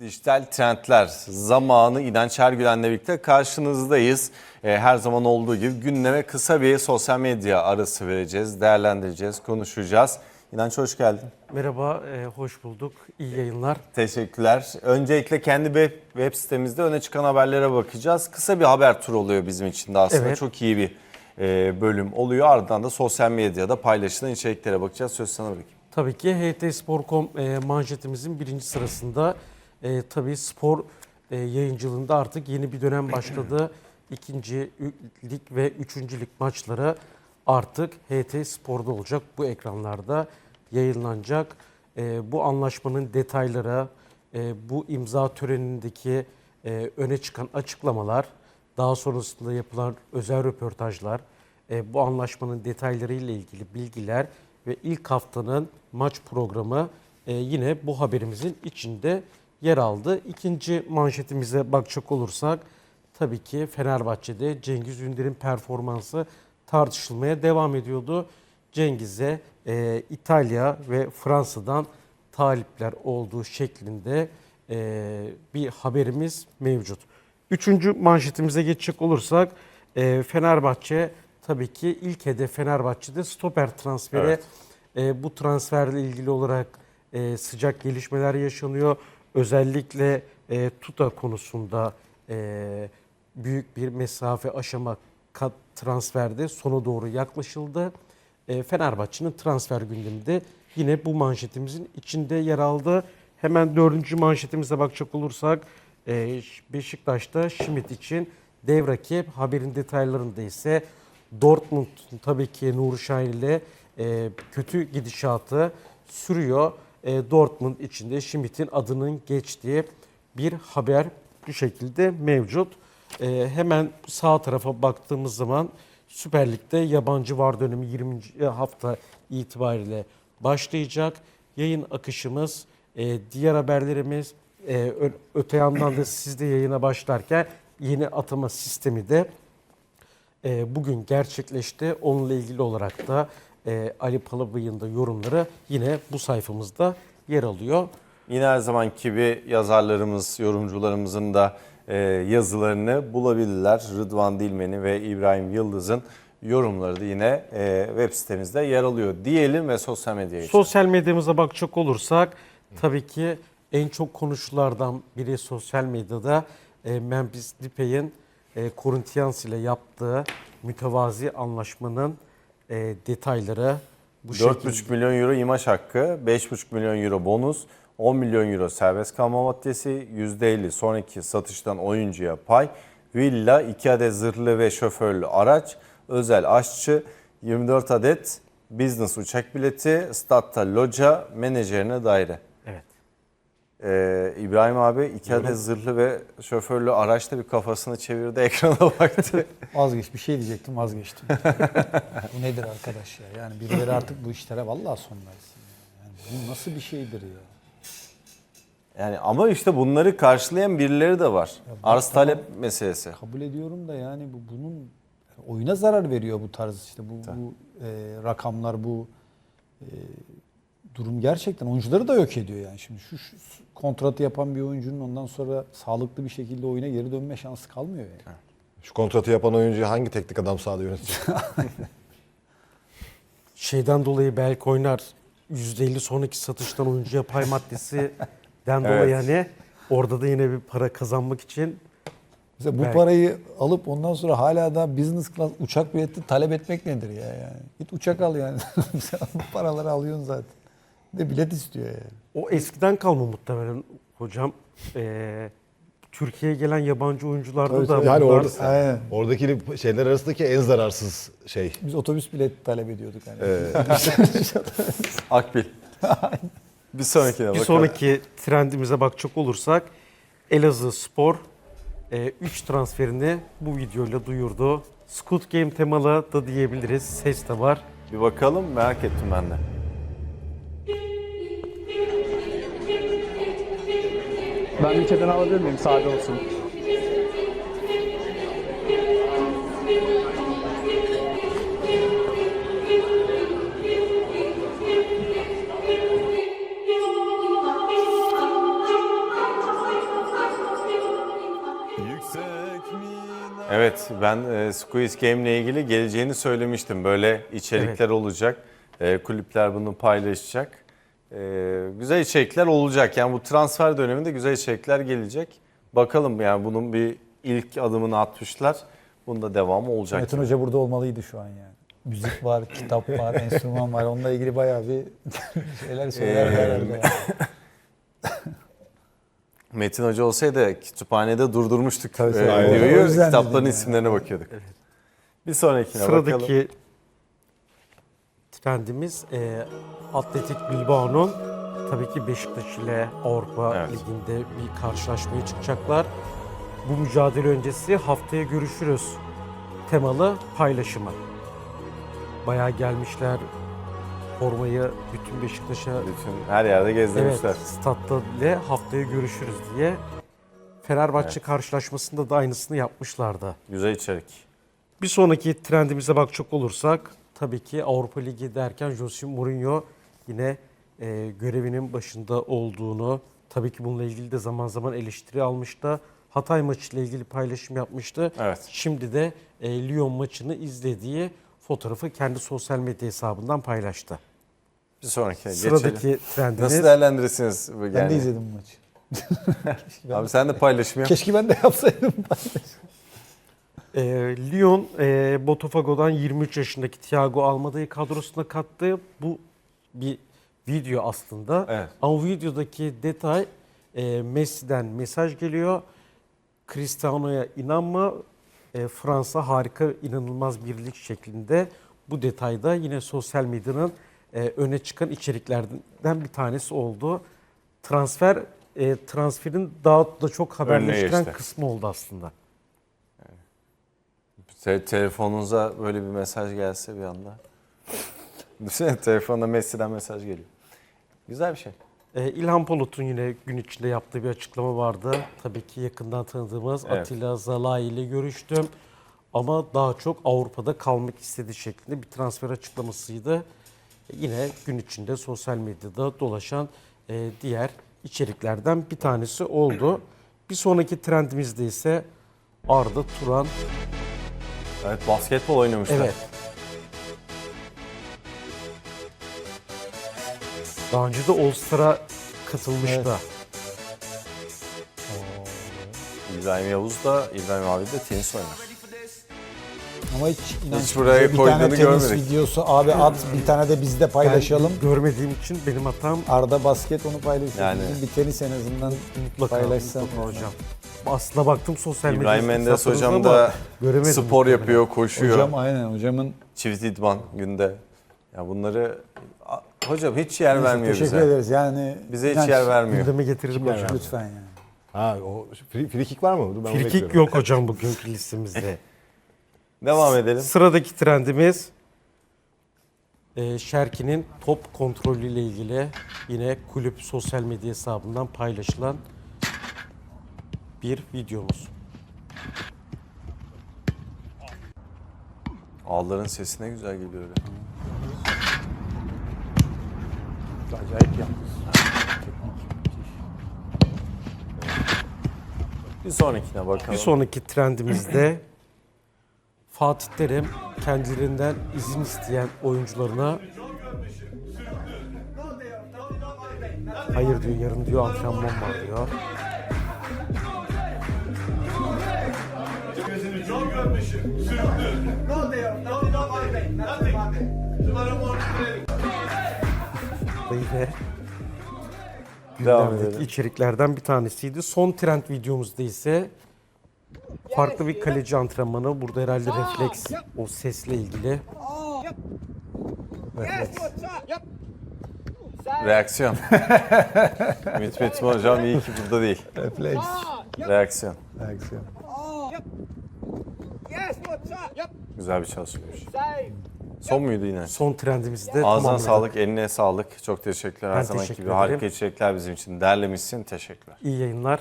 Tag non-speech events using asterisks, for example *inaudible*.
Dijital trendler zamanı İnanç Ergülen'le birlikte karşınızdayız. Ee, her zaman olduğu gibi gündeme kısa bir sosyal medya arası vereceğiz, değerlendireceğiz, konuşacağız. İnanç hoş geldin. Merhaba, e, hoş bulduk. İyi yayınlar. Teşekkürler. Öncelikle kendi web, web sitemizde öne çıkan haberlere bakacağız. Kısa bir haber turu oluyor bizim için de aslında. Evet. Çok iyi bir e, bölüm oluyor. Ardından da sosyal medyada paylaşılan içeriklere bakacağız. Söz sana bırakayım. Tabii ki HTSpor.com e, manşetimizin birinci sırasında e, tabii spor e, yayıncılığında artık yeni bir dönem *clears throat* başladı. İkinci lig ve üçüncü lig maçları artık HT Spor'da olacak. Bu ekranlarda yayınlanacak. E, bu anlaşmanın detayları, e, bu imza törenindeki e, öne çıkan açıklamalar, daha sonrasında yapılan özel röportajlar, e, bu anlaşmanın detayları ile ilgili bilgiler ve ilk haftanın maç programı e, yine bu haberimizin içinde yer aldı. İkinci manşetimize bakacak olursak tabii ki Fenerbahçe'de Cengiz Ünder'in performansı tartışılmaya devam ediyordu. Cengiz'e e, İtalya ve Fransa'dan talipler olduğu şeklinde e, bir haberimiz mevcut. Üçüncü manşetimize geçecek olursak e, Fenerbahçe tabii ki ilk hedef Fenerbahçe'de stoper transferi. Evet. E, bu transferle ilgili olarak e, sıcak gelişmeler yaşanıyor. Özellikle e, Tuta konusunda e, büyük bir mesafe aşama kat transferde sona doğru yaklaşıldı. E, Fenerbahçe'nin transfer gündeminde yine bu manşetimizin içinde yer aldı. Hemen dördüncü manşetimize bakacak olursak e, Beşiktaş'ta Schmidt için dev rakip haberin detaylarında ise Dortmund tabii ki Nuri Şahin ile e, kötü gidişatı sürüyor. E, Dortmund içinde Schmidt'in adının geçtiği bir haber bu şekilde mevcut. E, hemen sağ tarafa baktığımız zaman Süper Lig'de yabancı var dönemi 20. hafta itibariyle başlayacak. Yayın akışımız, e, diğer haberlerimiz, e, öte yandan da siz de yayına başlarken yeni atama sistemi de e, bugün gerçekleşti. Onunla ilgili olarak da e, Ali Palabıyık'ın da yorumları yine bu sayfamızda yer alıyor. Yine her zamanki gibi yazarlarımız, yorumcularımızın da e, yazılarını bulabilirler. Rıdvan Dilmen'i ve İbrahim Yıldız'ın yorumları da yine e, web sitemizde yer alıyor diyelim ve sosyal medyaya geçelim. Sosyal medyamıza bakacak olursak tabii ki en çok konuşulardan biri sosyal medyada e, Memphis Depay'in e, Corinthians ile yaptığı mütevazi anlaşmanın e, detayları bu şekilde. 4,5 milyon euro imaj hakkı, 5,5 milyon euro bonus, 10 milyon euro serbest kalma maddesi, %50 sonraki satıştan oyuncuya pay, villa, 2 adet zırhlı ve şoförlü araç, özel aşçı, 24 adet business uçak bileti, statta loca, menajerine daire. Ee, İbrahim abi iki adet zırhlı ve şoförlü araçla bir kafasını çevirdi *laughs* ekrana baktı. Vazgeç bir şey diyecektim vazgeçtim. *laughs* bu nedir arkadaş ya? Yani birileri artık bu işlere vallahi son versin. ya. Yani bu nasıl bir şeydir ya? yani ama işte bunları karşılayan birileri de var. Arz talep meselesi. Kabul ediyorum da yani bu bunun oyuna zarar veriyor bu tarz işte bu, bu e, rakamlar bu e, durum gerçekten oyuncuları da yok ediyor yani. Şimdi şu, şu kontratı yapan bir oyuncunun ondan sonra sağlıklı bir şekilde oyuna geri dönme şansı kalmıyor yani. Şu kontratı yapan oyuncuyu hangi teknik adam sahada *laughs* yönetecek? Şeyden dolayı belki oynar %50 sonraki satıştan oyuncuya pay maddesi den *laughs* Evet. dolayı yani orada da yine bir para kazanmak için Mesela bu Belki. parayı alıp ondan sonra hala da business class uçak bileti talep etmek nedir ya yani? Git uçak al yani. *laughs* Bu paraları alıyorsun zaten. De bilet istiyor yani. O eskiden kalma muhtemelen hocam. Ee, Türkiye'ye gelen yabancı oyuncularda Tabii, da tabii. yani bunlar- orada Aynen. oradaki şeyler arasındaki en zararsız şey. Biz otobüs bileti talep ediyorduk hani. *laughs* Akbil. bir sonrakine bir sonraki trendimize bakacak olursak Elazığ Spor 3 transferini bu videoyla duyurdu. Squid Game temalı da diyebiliriz. Ses de var. Bir bakalım merak ettim ben de. Ben bir keden alabilir miyim? Sade olsun. Evet ben e, Squeeze Game ile ilgili geleceğini söylemiştim. Böyle içerikler olacak. E, kulüpler bunu paylaşacak. E, güzel içerikler olacak. Yani bu transfer döneminde güzel içerikler gelecek. Bakalım yani bunun bir ilk adımını atmışlar. Bunda devamı olacak. Metin Hoca burada olmalıydı şu an yani. Müzik var, *laughs* kitap var, enstrüman var. Onunla ilgili bayağı bir *laughs* şeyler söylerdi Ee, herhalde. *laughs* Metin Hoca olsaydı kütüphanede durdurmuştuk Tabii, e, tabii. Videoyu. Kitapların isimlerine bakıyorduk. Bir sonrakine bakalım. Sıradaki trendimiz e, Atletik Bilbao'nun tabii ki Beşiktaş ile Avrupa Evet. Ligi'nde bir karşılaşmaya çıkacaklar. Bu mücadele öncesi haftaya görüşürüz temalı paylaşımı. Bayağı gelmişler formayı bütün Beşiktaş'a Bütün her yerde gezdirmişler. evet, statta ile haftaya görüşürüz diye. Fenerbahçe karşılaşmasında da aynısını yapmışlardı. Güzel içerik. Bir sonraki trendimize bakacak olursak tabii ki Avrupa Ligi derken Jose Mourinho yine e, görevinin başında olduğunu tabii ki bununla ilgili de zaman zaman eleştiri almıştı. Hatay maçıyla ilgili paylaşım yapmıştı. Evet. Şimdi de e, Lyon maçını izlediği fotoğrafı kendi sosyal medya hesabından paylaştı. Bir sonrakine geçelim. Sıradaki trendimiz Nasıl değerlendirirsiniz? bu Ben yani? de izledim bu maçı. *laughs* Abi sen de paylaşım yap. keşke ben de yapsaydım. *laughs* E, Lyon e, Botafogo'dan 23 yaşındaki Thiago Almada'yı kadrosuna kattı. Bu bir video aslında. Evet. Ama videodaki detay e, Messi'den mesaj geliyor. Cristiano'ya inanma. E, Fransa harika, inanılmaz birlik şeklinde. Bu detayda yine sosyal medyanın e, öne çıkan içeriklerden bir tanesi oldu. Transfer e, transferin daha da çok haberleştiren geçti. kısmı oldu aslında. Te- telefonunuza böyle bir mesaj gelse bir anda. *laughs* Düşünsene telefonda Messi'den mesaj geliyor. Güzel bir şey. E, İlhan Palut'un yine gün içinde yaptığı bir açıklama vardı. Tabii ki yakından tanıdığımız Evet. Atilla Zalai ile görüştüm. Ama daha çok Avrupa'da kalmak istediği şeklinde bir transfer açıklamasıydı. Yine gün içinde sosyal medyada dolaşan e, diğer içeriklerden bir tanesi oldu. Bir sonraki trendimizde ise Arda Turan. Evet basketbol oynamışlar. Evet. Daha önce de All Star'a katılmıştı. Evet. İbrahim Yavuz da İbrahim abi de tenis oynar. Ama hiç inanç Hiç buraya bir koyduğunu tane tenis görmedik. videosu abi at bir tane de bizde paylaşalım. Ben görmediğim için benim hatam Arda basket onu paylaşıyor. Yani- Bizim bir tenis en azından mutlaka, paylaşsam. mutlaka hocam. Aslında baktım sosyal medya İbrahim Mendes hocam da göremedim spor muhtemelen. yapıyor, koşuyor. Hocam aynen hocamın Çift idman günde. Ya bunları hocam hiç yer vermiyor teşekkür bize. ederiz. Yani Bize hiç yer vermiyor. Gündeme getiririm hocam. lütfen yani. Ha o free, free kick var mı? Dur ben bekliyorum. yok hocam bugünkü listemizde. *laughs* Devam edelim. Sıradaki trendimiz e, Şerki'nin top kontrolüyle ilgili yine kulüp sosyal medya hesabından paylaşılan bir videomuz. Ağların sesi ne güzel geliyor. Acayip yalnız. Bir sonrakine bakalım. Bir sonraki trendimizde *clears throat* Fatih Terim kendilerinden izin isteyen oyuncularına hayır diyor yarın diyor antrenman var diyor. Ve yine Devam gündemdeki edelim. içeriklerden bir tanesiydi. Son trend videomuzda ise farklı bir kaleci antrenmanı. Burada herhalde refleks o sesle ilgili. Refleks. Reaksiyon. Ümit Metin hocam iyi ki burada değil. Refleks. Reaksiyon. Reaksiyon. Güzel bir çalışmaymış. Son muydu yine? Son trendimizde Ağzına tamamladık. sağlık, eline sağlık. Çok teşekkürler. Her Ben zamanki teşekkür gibi harika içerikler bizim için derlemişsin. Teşekkürler. İyi yayınlar.